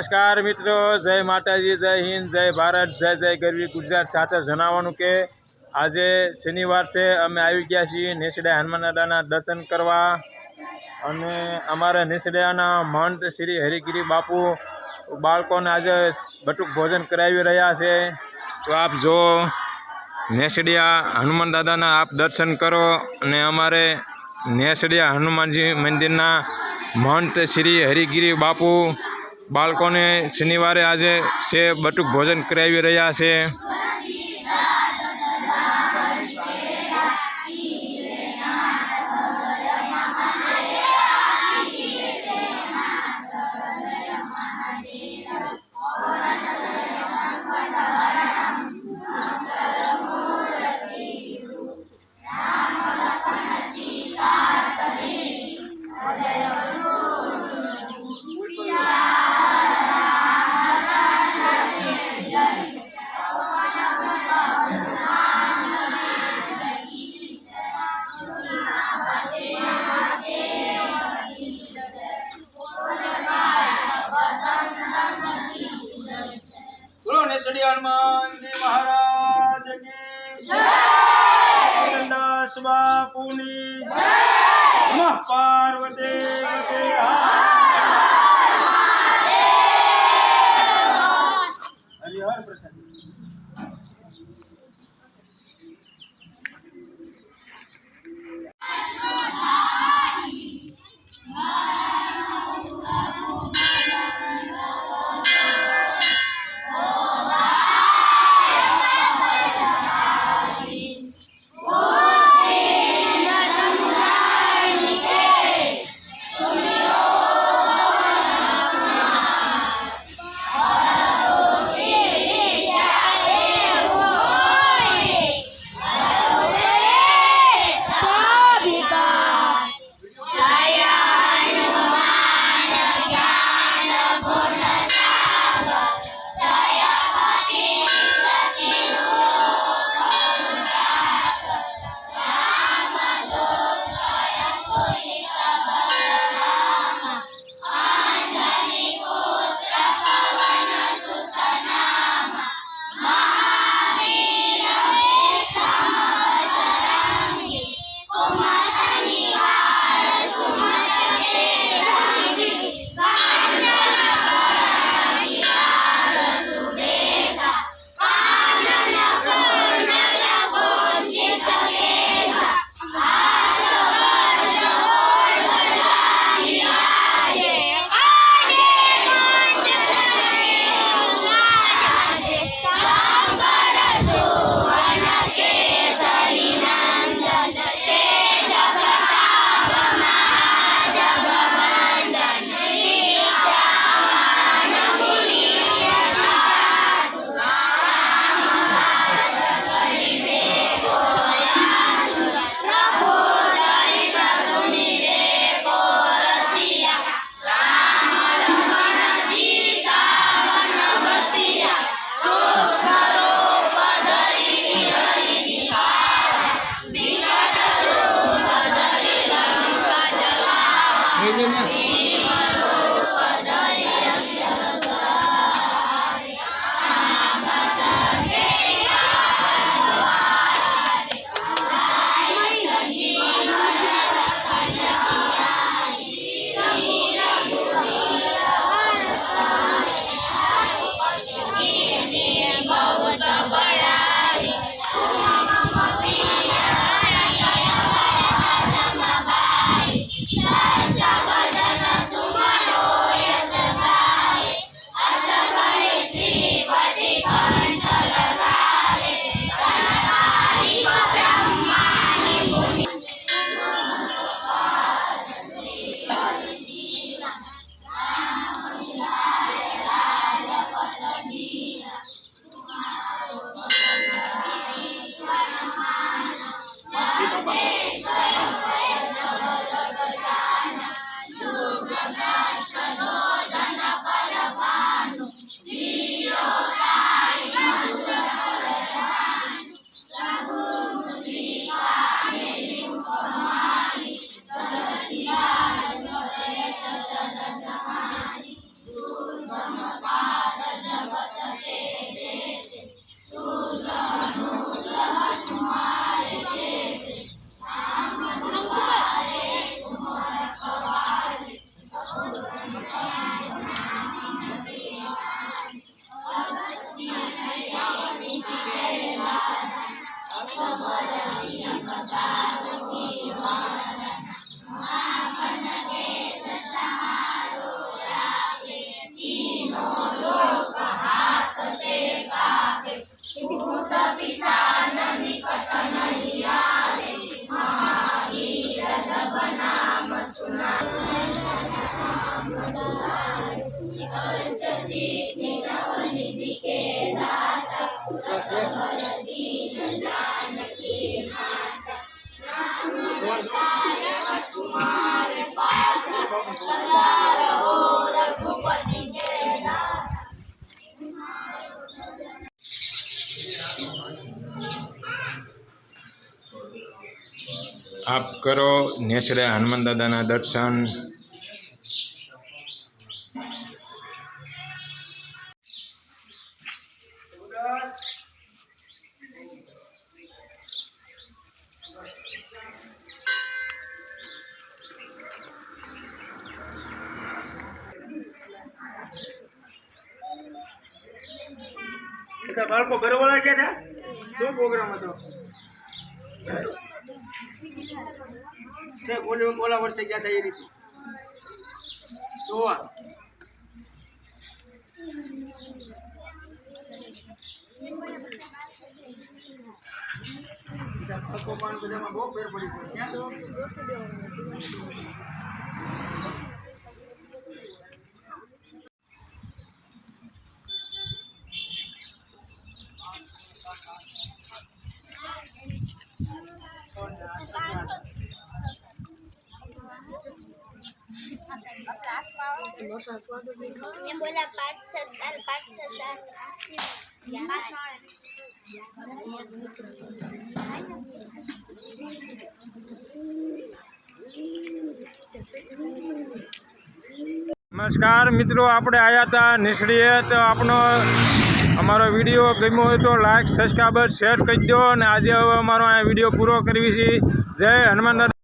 નમસ્કાર મિત્રો, જય માતાજી, જય હિન્દ, જય ભારત, જય જય ગરવી ગુજરાત સાથે જણાવવાનું કે આજે શનિવાર છે, અમે આવી ગયા છીએ નેસડે હનુમાન દાદાના દર્શન કરવા અને અમારા નેસડિયાના મંત શ્રી હરિગીરી બાપુ બાળકોને આજે બટુક ભોજન કરાવી રહ્યા છે. તો આપ જો નેસડિયા હનુમાન દાદાના આપ દર્શન કરો અને અમારે નેસડિયા હનુમાનજી મંદિરના મંત શ્રી હરિગીરી બાપુ બાળકોને શનિવારે આજે છે બટુક ભોજન કરાવી રહ્યા છે. હનુમાનજી મહારાજ કી જય! બાપુની જય! આપ કરો નેસડે હનુમાન દાદાના દર્શન બધા બાળકો ઘરવાળા ગયા હતા? શું પ્રોગ્રામ હતો? ઓલી વર્ષે ગયા હતા એ રીતે? જોવા. બધામાં બહુ ફેર પડી ગયો. ક્યાં એમ બોલા પાંચ છ સાલ પાંચ છ સાલ નમસ્કાર, મિત્રો, આપણે આવ્યા હતા નિસળીએ. તો આપણો અમારો વીડિયો ગમ્યો હોય તો લાઈક સબસ્ક્રાઈબર શેર કરી દો અને આજે હવે અમારો આ વીડિયો પૂરો કરવી છે. જય હનુમાન